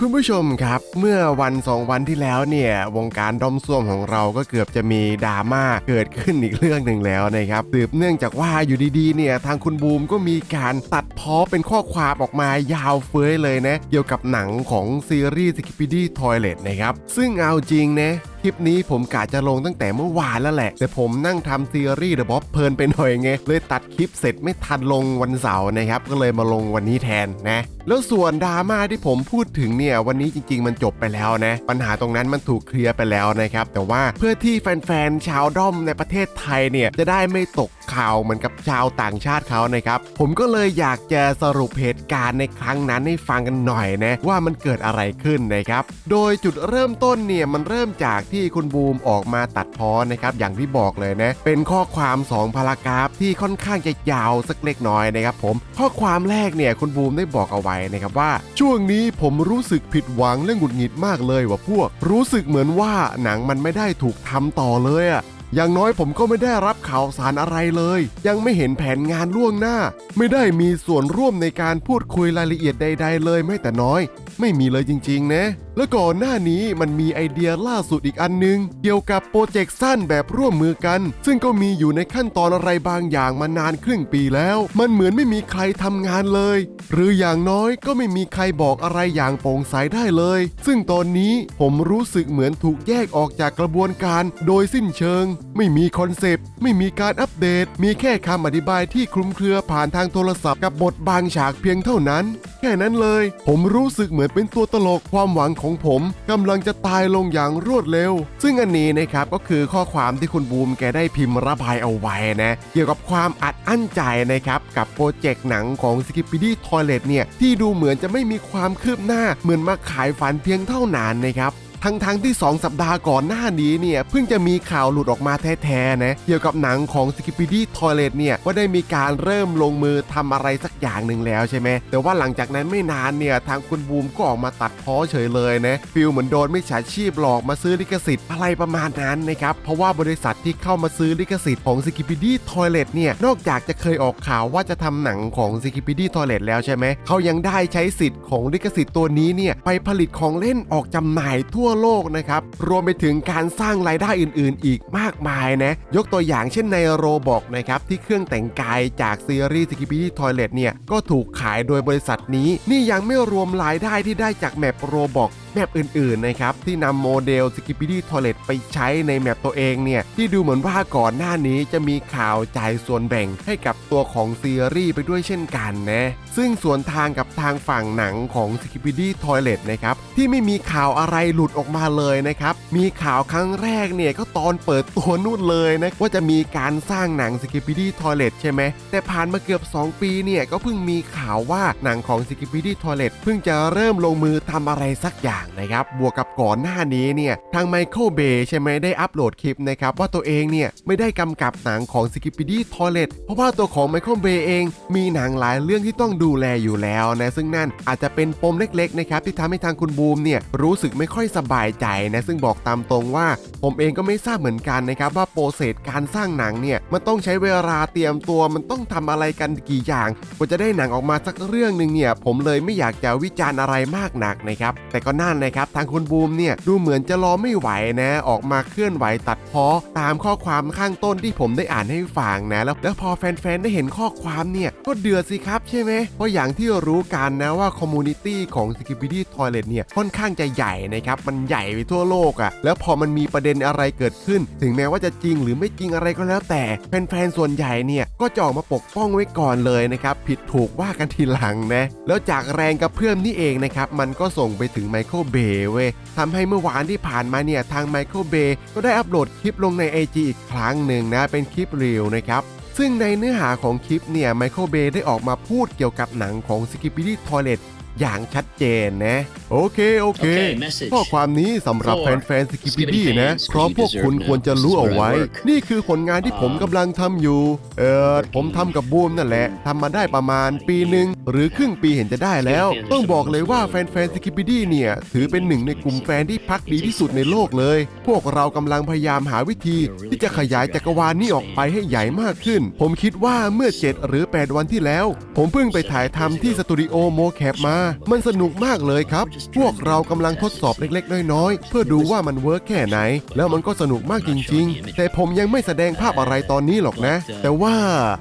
คุณผู้ชมครับ เมื่อวันสองวันที่แล้วเนี่ย วงการด้อมส้วมของเราก็เกือบจะมีดราม่าเกิดขึ้นอีกเรื่องหนึ่งแล้วนะครับสืบเนื่องจากว่าอยู่ดีๆเนี่ยทางคุณบูมก็มีการตัดพ้อเป็นข้อความออกมายาวเฟ้ยเลยนะ เกี่ยวกับหนังของซีรีส์ s k i p p y d y Toilet นะครับ ซึ่งเอาจริงนะ ลิปนี้ผมกะจะลงตั้งแต่เมื่อวานแล้วแหละ แต่ผมนั่งทำซีรีส์เดอะบ๊อบเพลินไปหน่อยไง เลยตัดคลิปเสร็จไม่ทันลงวันเสาร์นะครับ ก็เลยมาลงวันนี้แทนนะ แล้วส่วนดราม่าที่ผมพูดถึงเนี่ย วันนี้จริง ๆ มันจบไปแล้วนะ ปัญหาตรงนั้นมันถูกเคลียร์ไปแล้วนะครับ แต่ว่าเพื่อที่แฟนๆชาวด้อมในประเทศไทยเนี่ยจะได้ไม่ตกข่าวเหมือนกับชาวต่างชาติเขานะครับ ผมก็เลยอยากจะสรุปเหตุการณ์ในครั้งนั้นให้ฟังกันหน่อยนะว่ามันเกิดอะไรขึ้นนะครับ โดยจุดเริ่มต้นเนี่ยมันเริ่มจากที่คุณบูมออกมาตัดพ้อนะครับอย่างที่บอกเลยนะเป็นข้อความ2พารากราฟที่ค่อนข้างจะยาวสักเล็กน้อยนะครับผมข้อความแรกเนี่ยคุณบูมได้บอกเอาไว้นะครับว่า ช่วงนี้ผมรู้สึกผิดหวังและหงุดหงิดมากเลยว่าพวก รู้สึกเหมือนว่าหนังมันไม่ได้ถูกทำต่อเลยอะ อย่างน้อยผมก็ไม่ได้รับข่าวสารอะไรเลย ยังไม่เห็นแผนงานล่วงหน้า ไม่ได้มีส่วนร่วมในการพูดคุยรายละเอียดใด ๆ เลยไม่แต่น้อย ไม่มีเลยจริงๆนะ แล้วก่อนหน้านี้มันมีไอเดียล่าสุดอีกอันนึง เกี่ยวกับโปรเจกต์สั้นแบบร่วมมือกัน ซึ่งก็มีอยู่ในขั้นตอนอะไรบางอย่างมานานครึ่งปีแล้ว มันเหมือนไม่มีใครทำงานเลย หรืออย่างน้อยก็ไม่มีใครบอกอะไรอย่างโปร่งใสได้เลย ซึ่งตอนนี้ผมรู้สึกเหมือนถูกแยกออกจากกระบวนการ โดยสิ้นเชิง ไม่มีคอนเซปต์ ไม่มีการอัปเดต มีแค่คำอธิบายที่คลุมเครือผ่านทางโทรศัพท์กับบทบางฉากเพียงเท่านั้น ค่นั้นเลย ผมรู้สึกเหมือนเป็นตัวตลกความหวังของผมกำลังจะตายลงอย่างรวดเร็ว ซึ่งอันนี้นะครับก็คือข้อความที่คุณบูมแกได้พิมพ์ระบายเอาไว้นะ เกี่ยวกับความอัดอั้นใจนะครับ กับโปรเจกต์หนังของ s k i p p y d y Toilet เนี่ยที่ดูเหมือนจะไม่มีความคืบหน้าเหมือนมาขายฝันเพียงเท่านั้นนะครับ ทั้งๆที่ 2 สัปดาห์ก่อนหน้านี้เนี่ยเพิ่งจะมีข่าวหลุดออกมาแท้ๆนะเกี่ยวกับหนังของ s k i p p y d y Toilet เนี่ยว่าได้มีการเริ่มลงมือทำอะไรสักอย่างหนึ่งแล้วใช่ไหมแต่ว่าหลังจากนั้นไม่นานเนี่ยทางคุณบูมก็ออกมาตัดพ้อเฉยเลยนะฟิลเหมือนโดนไมิจฉาชีพหลอกมาซื้อลิขสิทธิ์อะไรประมาณนั้นนะครับเพราะว่าบริษัทที่เข้ามาซื้อลิขสิทธิ์ของ s k i p p y d y Toilet เนี่ยนอกจากจะเคยออกข่าวว่าจะทำหนังของ s k i p p y d y Toilet แล้วใช่ไหมเขายังได้ใช้สิทธิ์ของลิขสิทธิ์ตัวนี้เนี่ยไปผลิตของเล่นออกจำหน่ายทั่วโลกนะครับ รวมไปถึงการสร้างรายได้อื่นๆ อีกมากมายนะ ยกตัวอย่างเช่นในโรบอกนะครับ ที่เครื่องแต่งกายจากซีรีส์ s k i p p y d y Toilet เนี่ย ก็ถูกขายโดยบริษัทนี้ นี่ยังไม่รวมรายได้ที่ได้จากแมปโรบอก แมปอื่นๆนะครับที่นำโมเดล s k i p p y d y Toilet ไปใช้ในแมปตัวเองเนี่ยที่ดูเหมือนว่าก่อนหน้านี้จะมีข่าวจ่ายส่วนแบ่งให้กับตัวของซีรีส์ไปด้วยเช่นกันนะซึ่งส่วนทางกับทางฝั่งหนังของ s k i p p y d y Toilet นะครับที่ไม่มีข่าวอะไรหลุดออกมาเลยนะครับมีข่าวครั้งแรกเนี่ยก็ตอนเปิดตัวนู่นเลยนะว่าจะมีการสร้างหนัง s k i p p y d y Toilet ใช่ไหมแต่ผ่านมาเกือบ 2 ปีเนี่ยก็เพิ่งมีข่าวว่าหนังของ s k i p p y d y Toilet เพิ่งจะเริ่มลงมือทำอะไรสักอย่างนะครับบวกกับก่อนหน้านี้เนี่ยทางไมเคิลเบย์ใช่ไหมได้อัปโหลดคลิปนะครับว่าตัวเองเนี่ยไม่ได้กำกับหนังของ s k i p p y d y Toilet เพราะว่าตัวของไมเคิลเบย์เอง มีหนังหลายเรื่องที่ต้องดูแลอยู่แล้วนะซึ่งนั่นอาจจะเป็นปมเล็กๆนะครับที่ทำให้ทางคุณบูมเนี่ยรู้สึกไม่ค่อยสบายใจนะซึ่งบอกตามตรงว่า ผมเองก็ไม่ทราบเหมือนกันนะครับว่าโปรเซสการสร้างหนังเนี่ยมันต้องใช้เวลาเตรียมตัวมันต้องทำอะไรกันกี่อย่างกว่าจะได้หนังออกมาสักเรื่องหนึ่งเนี่ยผมเลยไม่อยากจะวิจารณ์อะไรมากหนักนะครับแต่ก็นั่นนะครับทางคุณบูมเนี่ยดูเหมือนจะรอไม่ไหวนะ ออกมาเคลื่อนไหวตัดพ้อตามข้อความข้างต้นที่ผมได้อ่านให้ฟังนะแล้วแล้วพอแฟนๆได้เห็นข้อความเนี่ยก็เดือดสิครับใช่ไหมเพราะอย่างที่รู้กันนะว่าคอมมูนิตี้ของ s k i p p y d y Toilet เนี่ยค่อนข้างจะใหญ่นะครับมันใหญ่ไปทั่วโลกอะ่ะแล้วพอมันมีประเด็นอะไรเกิดขึ้น ถึงแม้ว่าจะจริงหรือไม่จริงอะไรก็แล้วแต่แฟนๆส่วนใหญ่เนี่ยก็จะออกมาปกป้องไว้ก่อนเลยนะครับผิดถูกว่ากันทีหลังนะแล้วจากแรงกระเพื่อมนี่เองนะครับมันก็ส่งไปถึงไมเคิลเบย์เว้ยทำให้เมื่อวานที่ผ่านมาเนี่ยทางไมเคิลเบย์ก็ได้อัปโหลดคลิปลงใน IG อีกครั้งหนึ่งนะเป็นคลิปเรียวนะครับซึ่งในเนื้อหาของคลิปเนี่ยไมเคิลเบย์ได้ออกมาพูดเกี่ยวกับหนังของ s k i p p y d y Toilet อย่างชัดเจนนะโอเค โอเค Okay, message. ข้อความนี้สำหรับ For แฟนๆ s k i p p y d y Skippity นะ fans, เพราะพวกคุณ you deserve ควรจะรู้เอาไว้ this is my work นี่คือผลงานที่ผมกำลังทำอยู่ เออผมทำกับบูมนั่นแหละทำมาได้ประมาณปีหนึ่งหรือครึ่งปีเห็นจะได้แล้ว ต้องบอกเลยว่าแฟนๆ s k i p p y d y เนี่ย ถือเป็นหนึ่งในกลุ่มแฟนที่พักดีที่สุดในโลกเลย พวกเรากำลังพยายามหาวิธีที่จะขยายจักรวาลนี้ออกไปให้ใหญ่มากขึ้น ผมคิดว่าเมื่อ 7 หรือ 8 วันที่แล้ว ผมเพิ่งไปถ่ายทำที่สตูดิโอโมแคปมา มันสนุกมากเลยครับพวกเรากำลังทดสอบเล็กๆ น้อยๆ เพื่อดูว่ามันเวิร์กแค่ไหน แล้วมันก็สนุกมากจริง ๆ แต่ผมยังไม่แสดงภาพอะไรตอนนี้หรอกนะ แต่ว่า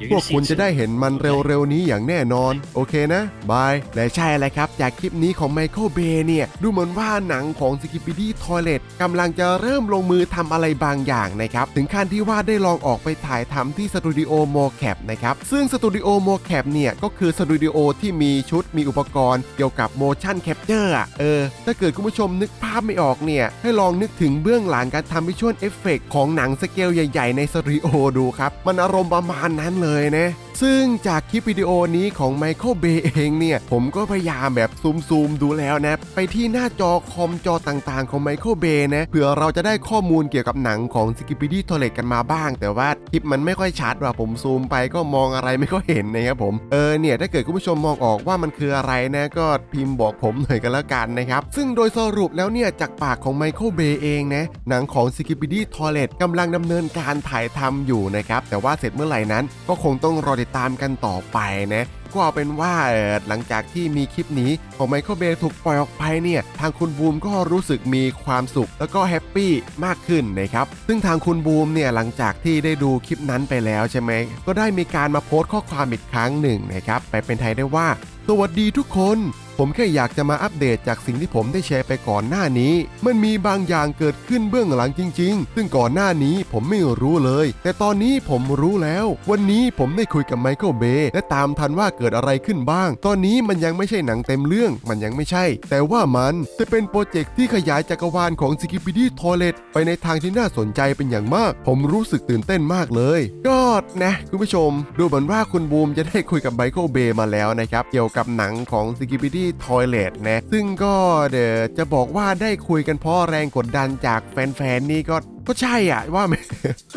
พวกคุณจะได้เห็นมันเร็วๆ นี้อย่างแน่นอน โอเคนะ บาย และใช่เลยครับ จากคลิปนี้ของไมเคิลเบย์เนี่ย ดูเหมือนว่าหนังของ s k i p p y d y Toilet กำลังจะเริ่มลงมือทำอะไรบางอย่างนะครับ ถึงขั้นที่ว่าได้ลองออกไปถ่ายทำที่สตูดิโอโมแคปนะครับ ซึ่งสตูดิโอโมแคปเนี่ยก็คือสตูดิโอที่มีชุดมีอุปกรณ์เกี่ยวกับ motion capture อะเออ ถ้าเกิดคุณผู้ชมนึกภาพไม่ออกเนี่ย ให้ลองนึกถึงเบื้องหลังการทำวิชวลเอฟเฟกของหนังสเกลใหญ่ ๆ ในสตูดิโอดูครับ มันอารมณ์ประมาณนั้นเลยนะ ซึ่งจากคลิปวิดีโอนี้ของไมเคิลเบย์เองเนี่ย ผมก็พยายามแบบซูมๆดูแล้วนะ ไปที่หน้าจอคอมจอต่างๆของไมเคิลเบย์นะเผื่อเราจะได้ข้อมูลเกี่ยวกับหนังของสกิป p ดี้ t อเลตกันมาบ้าง แต่ว่าคลิปมันไม่ค่อยชัดว่าผมซูมไปก็มองอะไรไม่ค่อยเห็นนะครับผมเออเนี่ยถ้าเกิดคุณผู้ชมมองออกว่ามันคืออะไรนะก็พิมพ์บอกผมหน่อยกันแล้วกันนะครับ ซึ่งโดยสรุปแล้วเนี่ยจากปากของไมเคิลเบย์เองนะหนังของสกิป p ดี้ t อเลตกำลังดำเนินการถ่ายทำอยู่นะครับแต่ว่าเสร็จเมื่อไหร่นั้นก็คงต้องรอติดตามกันต่อไปนะ ก็เอาเป็นว่าเออหลังจากที่มีคลิปนี้ของไมเคิลเบย์ถูกปล่อยออกไปเนี่ย ทางคุณบูมก็รู้สึกมีความสุขแล้วก็แฮปปี้มากขึ้นนะครับ ซึ่งทางคุณบูมเนี่ยหลังจากที่ได้ดูคลิปนั้นไปแล้วใช่ไหม ก็ได้มีการมาโพสต์ข้อความอีกครั้งหนึ่งนะครับ ไปเป็นไทยได้ว่า สวัสดีทุกคน ผมแค่อยากจะมาอัปเดตจากสิ่งที่ผมได้แชร์ไปก่อนหน้านี้ มันมีบางอย่างเกิดขึ้นเบื้องหลังจริง ๆ ซึ่งก่อนหน้านี้ผมไม่รู้เลย แต่ตอนนี้ผมรู้แล้ว วันนี้ผมได้คุยกับไมเคิลเบย์และตามทันว่าเกิดอะไรขึ้นบ้าง ตอนนี้มันยังไม่ใช่หนังเต็มเรื่อง มันยังไม่ใช่ แต่ว่ามันจะเป็นโปรเจกต์ที่ขยายจักรวาลของ s k i p p y d y Toilet ไปในทางที่น่าสนใจเป็นอย่างมาก ผมรู้สึกตื่นเต้นมากเลย ก็นะคุณผู้ชม ดูเหมือนว่าคุณบูมจะได้คุยกับไมเคิลเบย์มาแล้วนะครับ เกี่ยวกับหนังของ s k ที่ทอยเลทนะ ซึ่งก็เดี๋ยวจะบอกว่าได้คุยกันเพราะแรงกดดันจากแฟนๆนี่ก็ ก็ใช่อะว่าไหม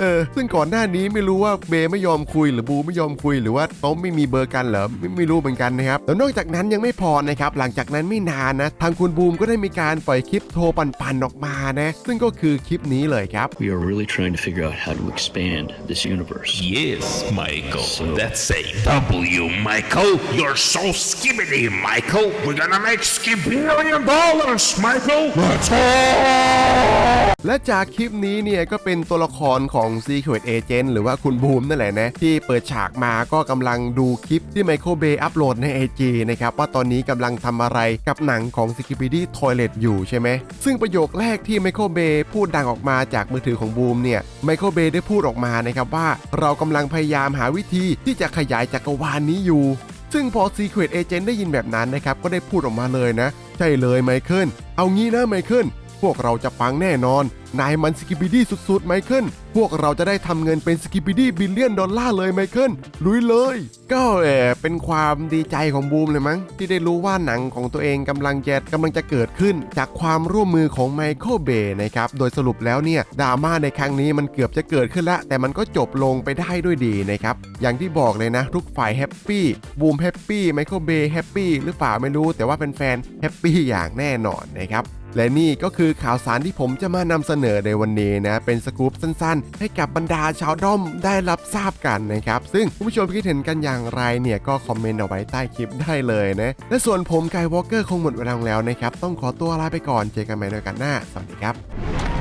เออซึ่งก่อนหน้านี้ไม่รู้ว่าเบย์ไม่ยอมคุยหรือบูไม่ยอมคุยหรือว่าเขาไม่มีเบอร์กันเหรอไม่ไม่รู้เหมือนกันนะครับแล้วนอกจากนั้นยังไม่พอนะครับหลังจากนั้นไม่นานนะทางคุณบูมก็ได้มีการปล่อยคลิปโทรปันๆออกมานะซึ่งก็คือคลิปนี้เลยครับ We are really trying to figure out how to expand this universe. Yes, Michael. So- That's a W, Michael. You're so skibbity, Michael. We're gonna make skibbillion dollars, Michael. Let's go! และจากคลิปนี้เนี่ยก็เป็นตัวละครของ Secret Agent หรือว่าคุณบูมนั่นแหละนะ ที่เปิดฉากมาก็กำลังดูคลิปที่ไมเคิลเบย์อัปโหลดใน IG นะครับ ว่าตอนนี้กำลังทำอะไรกับหนังของ s k i p p y d y Toilet อยู่ใช่ไหม ซึ่งประโยคแรกที่ไมเคิลเบย์พูดดังออกมาจากมือถือของบูมเนี่ยไมเคิลเบย์ได้พูดออกมานะครับว่าเรากำลังพยายามหาวิธีที่จะขยายจักรวาลนี้อยู่ ซึ่งพอ Secret Agent ได้ยินแบบนั้นนะครับก็ได้พูดออกมาเลยนะ ใช่เลยไมเคิลเอางี้นะไมเคิล พวกเราจะปังแน่นอน นายมันสกิป i ดี้สุดๆ ไมเคิล พวกเราจะได้ทำเงินเป็นสกิป i ดี้บิลเลียนดอลลาร์เลยไมเคิล ลุยเลย ก็เออเป็นความดีใจของบูมเลยมั้ง ที่ได้รู้ว่าหนังของตัวเองกำลังจะกำลังจะเกิดขึ้น จากความร่วมมือของไมเคิลเบย์นะครับ โดยสรุปแล้วเนี่ยดราม่าในครั้งนี้มันเกือบจะเกิดขึ้นละแต่มันก็จบลงไปได้ด้วยดีนะครับ อย่างที่บอกเลยนะทุกฝ่ายแฮปปี้บูมแฮปปี้ไมเคิลเบย์แฮปปี้หรือเปล่าไม่รู้ แต่ว่าเป็นแฟนๆแฮปปี้อย่างแน่นอนนะครับ และนี่ก็คือข่าวสารที่ผมจะมานำเสนอในวันนี้นะ เป็นสกู๊ปสั้นๆ ให้กับบรรดาชาวด้อมได้รับทราบกันนะครับ ซึ่งคุณผู้ชมคิดเห็นกันอย่างไรเนี่ยก็คอมเมนต์เอาไว้ใต้คลิปได้เลยนะ และส่วนผมไกวอลเกอร์คงหมดเวลาแล้วนะครับ ต้องขอตัวลาไปก่อนเจอกันใหม่ในโอกาสหน้า สวัสดีครับ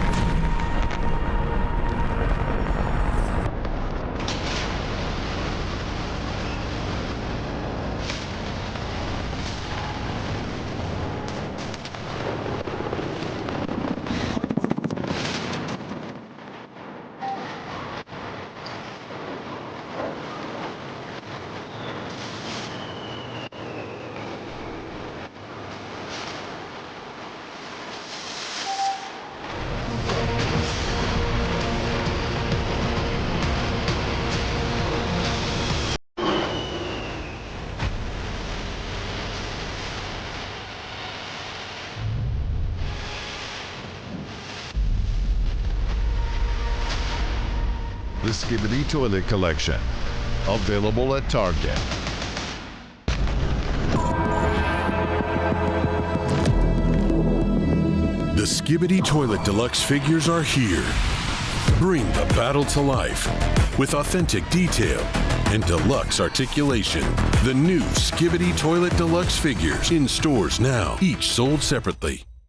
The Skibbity Toilet Collection. Available at Target. The Skibbity Toilet Deluxe figures are here. Bring the battle to life with authentic detail, and deluxe articulation. The new Skibbity Toilet Deluxe figures in stores now, each sold separately.